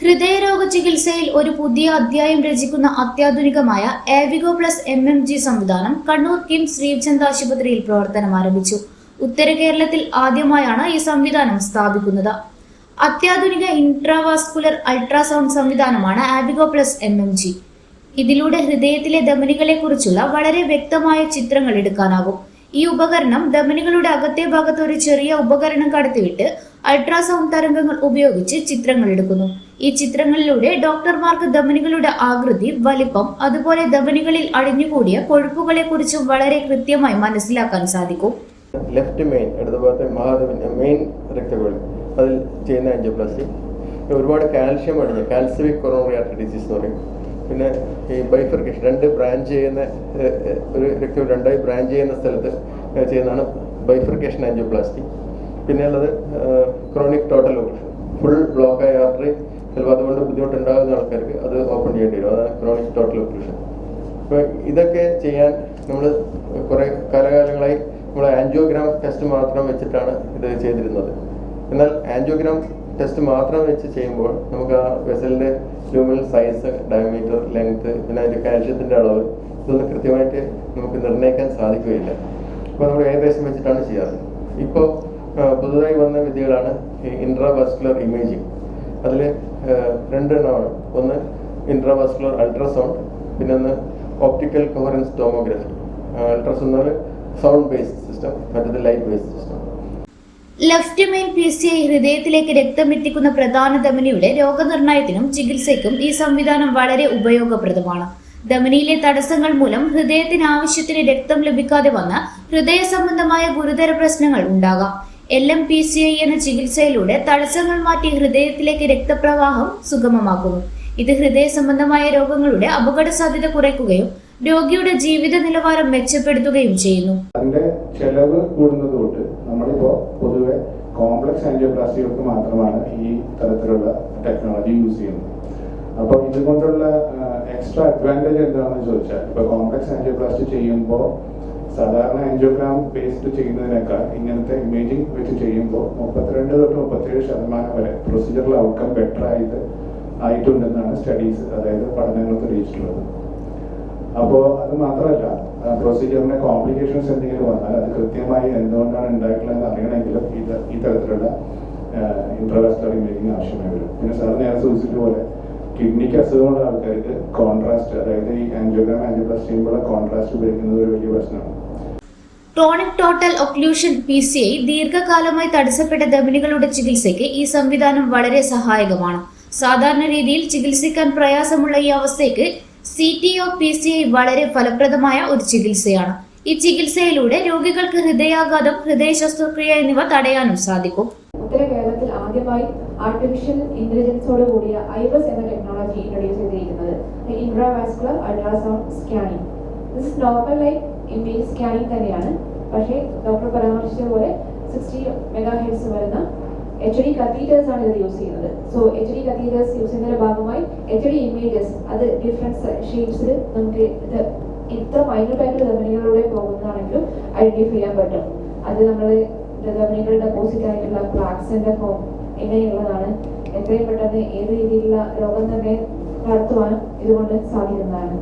ഹൃദയരോഗ ചികിത്സയിൽ ഒരു പുതിയ അധ്യായം രചിക്കുന്ന അത്യാധുനികമായ Avvigo plus M M G സംവിധാനം കണ്ണൂർ കിംസ് ശ്രീചന്ദ് ആശുപത്രിയിൽ പ്രവർത്തനം ആരംഭിച്ചു. ഉത്തര കേരളത്തിൽ ആദ്യമായാണ് ഈ സംവിധാനം സ്ഥാപിക്കുന്നത്. അത്യാധുനിക ഇൻട്രാവാസ്കുലർ അൾട്രാസൗണ്ട് സംവിധാനമാണ് Avvigo plus M M G ഇതിലൂടെ ഹൃദയത്തിലെ ധമനികളെ കുറിച്ചുള്ള വളരെ വ്യക്തമായ ചിത്രങ്ങൾ എടുക്കാനാകും. ഈ ഉപകരണം ധമനികളുടെ അകത്തെ ഭാഗത്ത് ഒരു ചെറിയ ഉപകരണം കടത്തിവിട്ട് അൾട്രാസൗണ്ട് തരംഗങ്ങൾ ഉപയോഗിച്ച് ചിത്രങ്ങൾ എടുക്കുന്നു. ഈ ചിത്രങ്ങളിലൂടെ ഡോക്ടർമാർക്ക് ധമനികളുടെ ആകൃതി വലിപ്പം അതുപോലെ ധമനികളിൽ അടിഞ്ഞുകൂടിയ കൊഴുപ്പുകളെ കുറിച്ചും വളരെ കൃത്യമായി മനസ്സിലാക്കാൻ സാധിക്കും. ലെഫ്റ്റ് മെയിൻ ഇടതുഭാഗത്തെ മഹാദേവൻ മെയിൻ രക്തകൊഴി അതിൽ ചെയ്യുന്ന ആൻജിയോപ്ലാസ്റ്റി ഒരുപാട് കാൽഷ്യം അടിഞ്ഞ കാൽസ്യമിക് കൊറോണറി ഡിസീസ് എന്ന് പറയും. പിന്നെ ഈ ബൈഫർക്കേഷൻ രണ്ട് ബ്രാഞ്ച് ചെയ്യുന്ന ഒരു രക്തം രണ്ടായി ബ്രാഞ്ച് ചെയ്യുന്ന സ്ഥലത്ത് ചെയ്യുന്നതാണ് ബൈഫർക്കേഷൻ ആൻജിയോപ്ലാസ്റ്റി പിന്നെ ഉള്ളത് chronic total operation full block ആയ ആർട്ടറി ചിലപ്പോൾ അതുകൊണ്ട് ബുദ്ധിമുട്ടുണ്ടാകുന്ന ആൾക്കാർക്ക് അത് ഓപ്പൺ ചെയ്യേണ്ടി വരും. അതാണ് ക്രോണിക് ടോട്ടൽ ഓപ്പറേഷൻ അപ്പോൾ ഇതൊക്കെ ചെയ്യാൻ നമ്മൾ കുറേ കാലകാലങ്ങളായി നമ്മൾ ആൻജിയോഗ്രാം ടെസ്റ്റ് മാത്രം വെച്ചിട്ടാണ് ഇത് ചെയ്തിരുന്നത്. എന്നാൽ ആൻജിയോഗ്രാം ടെസ്റ്റ് മാത്രം വെച്ച് ചെയ്യുമ്പോൾ നമുക്ക് ആ വെസലിന്റെ ലൂമിനൽ സൈസ് ഡയമീറ്റർ ലെങ്ത് പിന്നെ അതിന്റെ കാൽഷ്യത്തിന്റെ അളവ് ഇതൊന്നും കൃത്യമായിട്ട് നമുക്ക് നിർണയിക്കാൻ സാധിക്കുകയില്ല. അപ്പോൾ നമ്മൾ ഏകദേശം വെച്ചിട്ടാണ് ചെയ്യാറ്. ഇപ്പോൾ പുതുതായി വന്ന വിദ്യകളാണ് ഇൻട്രാവാസ്കുലർ ഇമേജിങ് അതിൽ രണ്ടെണ്ണമാണ്. ഒന്ന് ഇൻട്രാവാസ്കുലർ അൾട്രാസൗണ്ട് പിന്നെ ഒന്ന് optical coherence tomography ultrasound sound based system മറ്റേത് light based system left main P C I ഹൃദയത്തിലേക്ക് രക്തം എത്തിക്കുന്ന പ്രധാന ധമനിയുടെ രോഗനിർണയത്തിനും ചികിത്സയ്ക്കും ഈ സംവിധാനം വളരെ ഉപയോഗപ്രദമാണ്. ധമനിയിലെ തടസ്സങ്ങൾ മൂലം ഹൃദയത്തിന് ആവശ്യത്തിന് രക്തം ലഭിക്കാതെ വന്ന ഹൃദയ സംബന്ധമായ ഗുരുതര പ്രശ്നങ്ങൾ ഉണ്ടാകാം. L M P C I എന്ന ചികിത്സയിലൂടെ തടസ്സങ്ങൾ മാറ്റി ഹൃദയത്തിലേക്ക് രക്തപ്രവാഹം സുഗമമാക്കുന്നു. ഇത് ഹൃദയ സംബന്ധമായ രോഗങ്ങളുടെ അപകട സാധ്യത കുറയ്ക്കുകയും രോഗിയുടെ ജീവിത നിലവാരം മെച്ചപ്പെടുത്തുകയും ചെയ്യുന്നു. അതിന്റെ ചെലവ് കൂടുന്നതുകൊണ്ട് നമ്മളിപ്പോ പൊതുവെ കോംപ്ലക്സ് ആൻജിയോപ്ലാസ്റ്റികൾക്ക് മാത്രമാണ് ഈ തരത്തിലുള്ള ടെക്നോളജി യൂസ് ചെയ്യുന്നത്. അപ്പോൾ ഇതുകൊണ്ടുള്ള എക്സ്ട്രാ അഡ്വാന്റേജ് എന്താണെന്ന് ചോദിച്ചാൽ ഇപ്പൊ കോംപ്ലക്സ് ആൻജിയോപ്ലാസ്റ്റി ചെയ്യുമ്പോൾ സാധാരണ ആൻജിയോഗ്രാം ബേസ്ഡ് ചെയ്യുന്നതിനേക്കാൾ ഇങ്ങനത്തെ ഇമേജിംഗ് വെച്ച് ചെയ്യുമ്പോൾ മുപ്പത്തിരണ്ട് തൊട്ട് മുപ്പത്തിയേഴ് ശതമാനം വരെ പ്രൊസീജിയറൽ ഔട്ട്കം ബെറ്റർ ആയിട്ട് ആയിട്ടുണ്ടെന്നാണ് സ്റ്റഡീസ് അതായത് പഠനങ്ങൾ തെളിയിച്ചിട്ടുള്ളത്. അപ്പോൾ അത് മാത്രമല്ല പ്രൊസീജിയറിന്റെ കോംപ്ലിക്കേഷൻസ് എന്തെങ്കിലും വന്നാൽ അത് കൃത്യമായി എന്തുകൊണ്ടാണ് ഉണ്ടായിട്ടുള്ളതെന്ന് അറിയണമെങ്കിലും ഇത് ഈ തരത്തിലുള്ള ഇൻട്രവെസ്റ്റർ ഇമേജിംഗ് ആവശ്യമായി വരും. പിന്നെ സാർ നേരെ സൂചിച്ചിട്ട് പോലെ കിഡ്നിക്ക് അസുഖമുള്ള ആൾക്കാർക്ക് കോൺട്രാസ്റ്റ് അതായത് ഈ ആൻജിയോഗ്രാം ആൻജിയോപ്ലാസ്റ്റ് ചെയ്യുമ്പോൾ കോൺട്രാസ്റ്റ് ഉപയോഗിക്കുന്നത് ഒരു വലിയ പ്രശ്നമാണ്. Chronic total occlusion P C I ദീർഘകാലമായി തടസ്സപ്പെട്ട ധമനികളുടെ ചികിത്സയ്ക്ക് ഈ സംവിധാനം വളരെ സഹായകമാണ്. സാധാരണ രീതിയിൽ ചികിത്സിക്കാൻ പ്രയാസമുള്ള ഈ അവസ്ഥയ്ക്ക് C T O P C I വളരെ ഫലപ്രദമായ ഒരു ചികിത്സയാണ്. ഈ ചികിത്സയിലൂടെ രോഗികൾക്ക് ഹൃദയാഘാതം ഹൃദയ ശസ്ത്രക്രിയ എന്നിവ തടയാനും സാധിക്കും. ആദ്യമായി ആർട്ടിഫിഷ്യൽ ഇന്റലിജൻസോട് കൂടിയ ഐബസ് എന്ന ടെക്നോളജി ഇൻട്രൊഡ്യൂസ് ചെയ്തിരിക്കുന്നത്. Intravascular ultrasound scanning this normal life image scanning തന്നെയാണ്. പക്ഷേ ഡോക്ടർ പരാമർശിച്ച പോലെ സിക്സ്റ്റി മെഗാ ഹെഡ്സ് വരുന്ന എച്ച് ഡി കത്തീറ്റേഴ്സ് ആണ് ഇത് യൂസ് ചെയ്യുന്നത്. So H D catheters use ചെയ്യുന്നതിന്റെ ഭാഗമായി എച്ച് ഡി ഇമേജസ് അത് ഡിഫറെന്റ് ഷേപ്സിൽ നമുക്ക് ഇത് ഇത്ര മൈനോട്ടായിട്ട് ആയിട്ടുള്ള ധമനികളിലൂടെ പോകുന്നതാണെങ്കിലും ഐഡന്റിഫൈ ചെയ്യാൻ പറ്റും. അത് നമ്മൾ ധമനികളുടെ ഡെപ്പോസിറ്റ് ആയിട്ടുള്ള പ്ലാക്സിന്റെ ഫോം ഇങ്ങനെയുള്ളതാണ്. എത്രയും പെട്ടെന്ന് ഏത് രീതിയിലുള്ള രോഗം തന്നെ നടത്തുവാനും ഇതുകൊണ്ട് സാധിക്കുന്നതാണ്.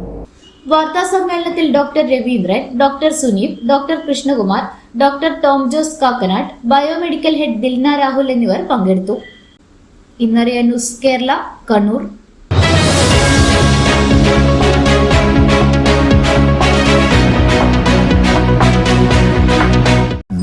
വാർത്താ സമ്മേളനത്തിൽ doctor Raveendran doctor Suneep doctor Krishnakumar doctor Tom Jose Kakkanad biomedical head Dilna Rahul എന്നിവർ പങ്കെടുത്തു. ഇന്നറിയ ന്യൂസ് കേരള കണ്ണൂർ.